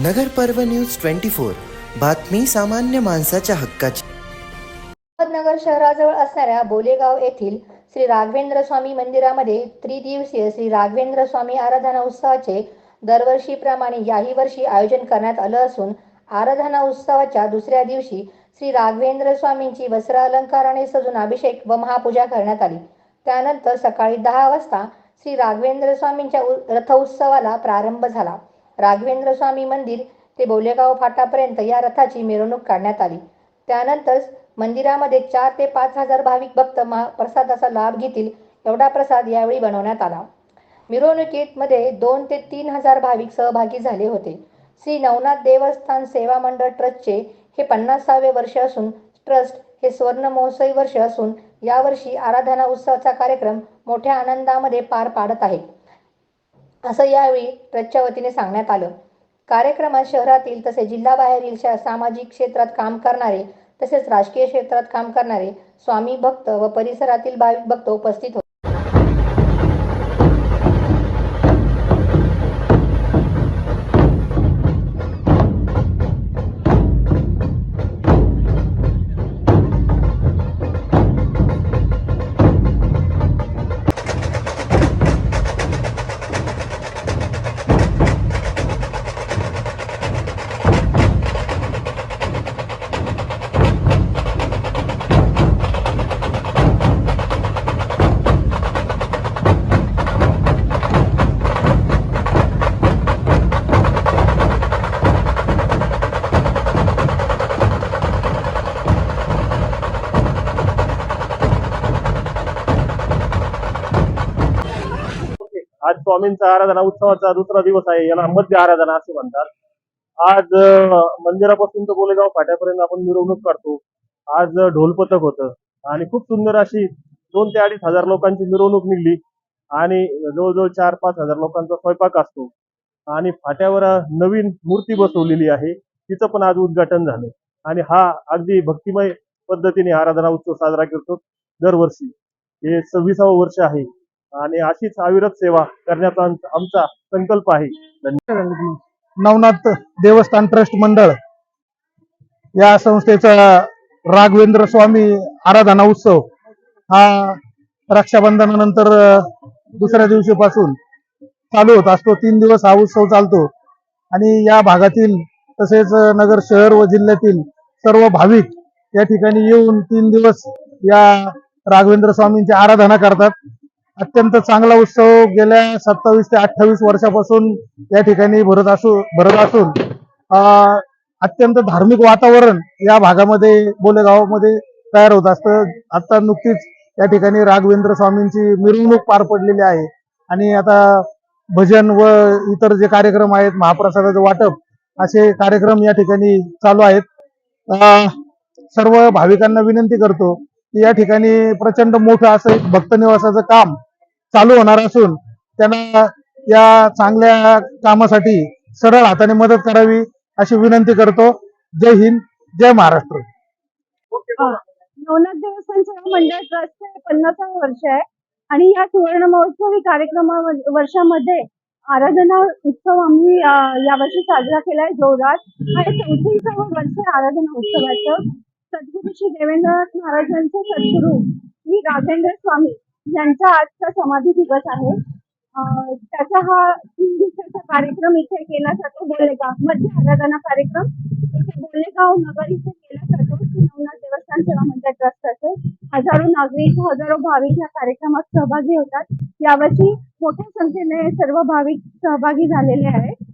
नगर पर्व news twenty four. बातमी सामान्य माणसाच्या हक्काची. अहमदनगर शहराजवळ असणाऱ्या बोलेगाव येथील श्री राघवेंद्र स्वामी मंदिरामध्ये त्रिदिवसीय श्री राघवेंद्र स्वामी आराधना उत्सवाचे दरवर्षीप्रमाणे याही वर्षी आयोजन करण्यात आलं असून आराधना उत्सवाच्या दुसऱ्या दिवशी श्री राघवेंद्र स्वामींची वस्त्र अलंकाराने सजून अभिषेक व महापूजा करण्यात आली. त्यानंतर सकाळी दहा वाजता श्री राघवेंद्र स्वामींच्या उ- रथोत्सवाला प्रारंभ झाला. राघवेंद्र स्वामी मंदिर ते बोलेगाव फाटापर्यंत या रथाची मिरवणूक काढण्यात आली. त्यानंतर मंदिरामध्ये चार ते पाच हजार भाविक भक्त महाप्रसादाचा लाभ घेतील एवढा प्रसाद यावेळी बनवण्यात आला. मिरवणुकीत मध्ये दोन ते तीन हजार भाविक सहभागी झाले होते. श्री नवनाथ देवस्थान सेवा मंडळ ट्रस्टचे हे पन्नासावे वर्ष असून ट्रस्ट हे स्वर्ण महोत्सवी वर्ष असून यावर्षी आराधना उत्सवाचा कार्यक्रम मोठ्या आनंदामध्ये पार पाडत आहे. असं यावेळी ट्रस्टच्या वतीने सांगण्यात आलं. कार्यक्रमात शहरातील तसेच जिल्हाबाहेरील शा- सामाजिक क्षेत्रात काम करणारे तसेच राजकीय क्षेत्रात काम करणारे स्वामी भक्त व परिसरातील भाविक भक्त उपस्थित होते. आज स्वामींचा आराधना उत्सवाचा दुसरा दिवस आहे याला मध्य आराधना असे म्हणतात. आज मंदिरापासून तर बोलेगाव फाट्यापर्यंत आपण मिरवणूक काढतो. आज ढोल पथक होतं. आणि खूप सुंदर अशी दोन ते अडीच हजार लोकांची मिरवणूक निघली. आणि जवळजवळ चार पाच हजार लोकांचा स्वयंपाक असतो. आणि फाट्यावर नवीन मूर्ती बसवलेली आहे. तिचं पण आज उद्घाटन झालं. आणि हा अगदी भक्तिमय पद्धतीने आराधना उत्सव साजरा करतो दरवर्षी. हे सव्वीसावं वर्ष आहे. आणि अशीच अविरत सेवा करण्याचा आमचा संकल्प आहे. नवनाथ देवस्थान ट्रस्ट मंडळ या संस्थेचा राघवेंद्र स्वामी आराधना उत्सव हा रक्षाबंधनानंतर दुसऱ्या दिवशीपासून चालू होत असतो. तीन दिवस हा उत्सव चालतो. आणि या भागातील तसेच नगर शहर व जिल्ह्यातील सर्व भाविक या ठिकाणी येऊन तीन दिवस या राघवेंद्र स्वामींची आराधना करतात. अत्यंत चांगला उत्सव गेल्या सत्तावीस ते अठ्ठावीस वर्षापासून या ठिकाणी भरत असू भरत असून अत्यंत धार्मिक वातावरण या भागामध्ये बोलेगावमध्ये तयार होत असतं. आता नुकतीच या ठिकाणी राघवेंद्र स्वामींची मिरवणूक पार पडलेली आहे. आणि आता भजन व इतर जे कार्यक्रम आहेत महाप्रसादाचं वाटप असे कार्यक्रम या ठिकाणी चालू आहेत. सर्व भाविकांना विनंती करतो की या ठिकाणी प्रचंड मोठं असं एक भक्त निवासाचं काम चालू होणार असून त्यांना या चांगल्या कामासाठी सरळ हाताने मदत करावी अशी विनंती करतो. जय हिंद जय महाराष्ट्र. नवनाथ देवस्थान सेवा मंडळ ट्रस्टचे पन्नासावं वर्ष आहे आणि या सुवर्ण महोत्सवी कार्यक्रमा वर्षामध्ये आराधना उत्सव आम्ही यावर्षी साजरा केलाय जोरात आणि चौतीसावं वर्ष आराधना उत्सवाचं. सद्गुरु श्री देवेंद्रनाथ महाराजांचे सद्गुरू श्री राजेंद्र स्वामी. यांचा आजचा समाधी दिवस आहे त्याचा हा तीन दिवसाचा कार्यक्रम इथे केला जातो बोलेगावमध्ये आराधना कार्यक्रम. इथे बोलेगाव नगर इथे केला जातो नवनाथ देवस्थान सेवा मंडळ ट्रस्टचे हजारो नागरिक हजारो भाविक या कार्यक्रमात सहभागी होतात. यावर्षी मोठ्या संख्येने सर्व भाविक सहभागी झालेले आहेत.